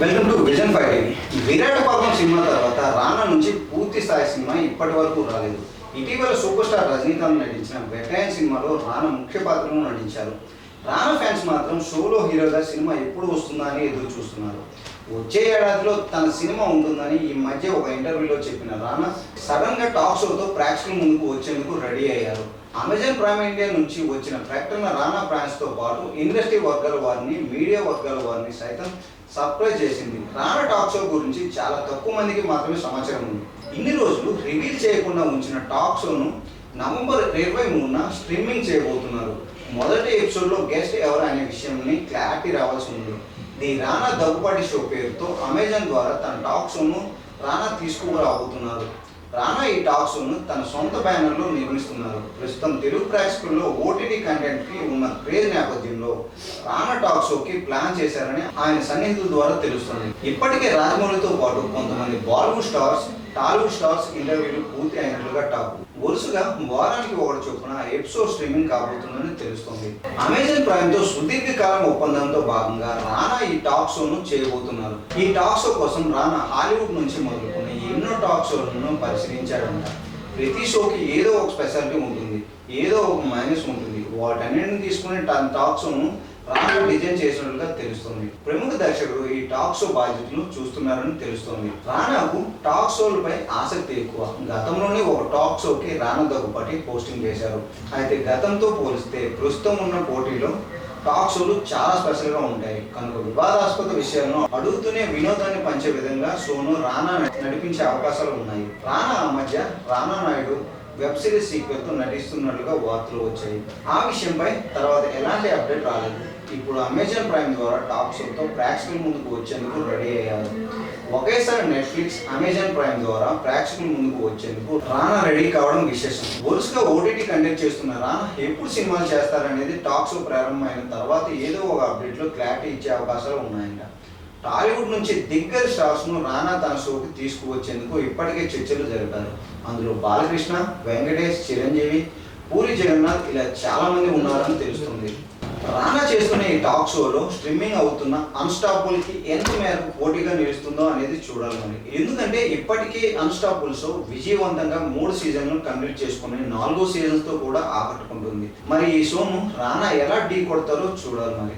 Welcome to vision five Virata Parvam cinema తర్వాత రానా నుంచి పూర్తి స్థాయి సినిమా ఇప్పటి వరకు రాలేదు. ఇటీవల సూపర్ స్టార్ రజనీకాంత్ నటించిన వెటైన్ సినిమాలో రానా ముఖ్య పాత్రను నటించారు. రానా ఫ్యాన్స్ మాత్రం షోలో హీరోగా సినిమా ఎప్పుడు వస్తుందా అని ఎదురు చూస్తున్నారు. వచ్చే ఏడాదిలో తన సినిమా ఉంటుందని ఈ మధ్య ఒక ఇంటర్వ్యూలో చెప్పిన రానా సడన్గా టాక్ షోతో ప్రేక్షకుల ముందుకు వచ్చేందుకు రెడీ అయ్యారు. అమెజాన్ ప్రైమ్ ఇండియా నుంచి వచ్చిన ప్రకటన రానా ఫ్యాన్స్తో పాటు ఇండస్ట్రీ వర్గాల వారిని మీడియా వర్గాల వారిని సైతం సర్ప్రైజ్ చేసింది. రానా టాక్ షో గురించి చాలా తక్కువ మందికి మాత్రమే సమాచారం ఉంది. ఇన్ని రోజులు రివీల్ చేయకుండా ఉంచిన టాక్ షోను నవంబర్ ఇరవై మూడున స్ట్రీమింగ్ చేయబోతున్నారు. మొదటి ఎపిసోడ్లో గెస్ట్ ఎవరు అనే విషయంని క్లారిటీ రావాల్సి ఉంది. ది రానా దగ్గుపాటి షో పేరుతో అమెజాన్ ద్వారా తన టాక్ షోను రానా తీసుకురాబోతున్నారు. రానా ఈ టాక్ షోను తన సొంత బ్యానర్లో నిర్మిస్తున్నారు. ప్రస్తుతం తెలుగు ప్రేక్షకుల్లో ఓటీటీ కంటెంట్కి ఉన్న క్రేజ్ నేపథ్యంలో రానా టాక్ షోకి ప్లాన్ చేశారని ఆయన సన్నిహితుల ద్వారా తెలుస్తుంది. ఇప్పటికే రాజమౌళితో పాటు కొంతమంది బాలీవుడ్ స్టార్స్ టాలీవుడ్ స్టార్స్ ఇంటర్వ్యూలు పూర్తి అయినట్లుగా టాక్ వరుసగా వారానికి ఒకటి చొప్పున ఎపిసోడ్ స్ట్రీమింగ్ కాబోతుందని తెలుస్తుంది. అమెజాన్ ప్రైమ్తో సుదీర్ఘకాలం ఒప్పందంతో భాగంగా రానా ఈ టాక్ షోను చేయబోతున్నారు. ఈ టాక్ షో కోసం రానా హాలీవుడ్ నుంచి మొదలుకొని ఎన్నో టాక్ షోలను పరిశీలించాడంట. ప్రతి షోకి ఏదో ఒక స్పెషాలిటీ ఉంటుంది. ఏదో ఒక మైనస్ ఉంటుంది. వాటన్నిటిని తీసుకుని టాక్ షోను రాను డిజైన్ చేసినట్లుగా తెలుస్తుంది. ప్రముఖ దర్శకుడు ఈ టాక్ షో బాధ్యతలు చూస్తున్నారని తెలుస్తుంది. రానాకు టాక్ షోలపై ఆసక్తి ఎక్కువ. గతంలోనే ఒక టాక్ షోకి రానా దగ్గుపాటి పోస్టింగ్ చేశారు. అయితే గతంతో పోలిస్తే ప్రస్తుతం ఉన్న పోటీలో టాక్ షోలు చాలా స్పెషల్గా ఉంటాయి. కనుక వివాదాస్పద విషయాలను అడుగుతూనే వినోదాన్ని పంచే విధంగా షోను రానా నడిపించే అవకాశాలు ఉన్నాయి. రానా ఆ మధ్య రానా నాయుడు వెబ్ సిరీస్ సీక్వెల్తో నటిస్తున్నట్లుగా వార్తలు వచ్చాయి. ఆ విషయంపై తర్వాత ఎలాంటి అప్డేట్ రాలేదు. ఇప్పుడు అమెజాన్ ప్రైమ్ ద్వారా టాప్ షోతో ప్రేక్షకుల ముందుకు వచ్చేందుకు రెడీ అయ్యారు. ఒకేసారి నెట్ఫ్లిక్స్ అమెజాన్ ప్రైమ్ ద్వారా ప్రేక్షకుల ముందుకు వచ్చేందుకు రానా రెడీ కావడం విశేషం. వరుసగా ఓటీటీ కండక్ట్ చేస్తున్న రానా ఎప్పుడు సినిమాలు చేస్తారనేది టాక్ షో ప్రారంభమైన తర్వాత ఏదో ఒక అప్డేట్లో క్లారిటీ ఇచ్చే అవకాశాలు ఉన్నాయంట. టాలీవుడ్ నుంచి దిగ్గజ స్టార్స్ను రానా తన షోకి తీసుకువచ్చేందుకు ఇప్పటికే చర్చలు జరిపారు. అందులో బాలకృష్ణ వెంకటేష్ చిరంజీవి పూరి జగన్నాథ్ ఇలా చాలా మంది ఉన్నారని తెలుస్తుంది. రానా చేస్తున్న ఈ టాక్ షోలో స్ట్రీమింగ్ అవుతున్న అన్స్టాపుల్కి ఎంత మేరకు పోటీగా నిలుస్తుందో అనేది చూడాలి మరి. ఎందుకంటే ఇప్పటికీ అన్స్టాపుల్ షో విజయవంతంగా మూడు సీజన్లు కంప్లీట్ చేసుకుని నాలుగో సీజన్స్తో కూడా ఆకట్టుకుంటుంది. మరి ఈ షోను రానా ఎలా ఢీ కొడతారో చూడాలి మరి.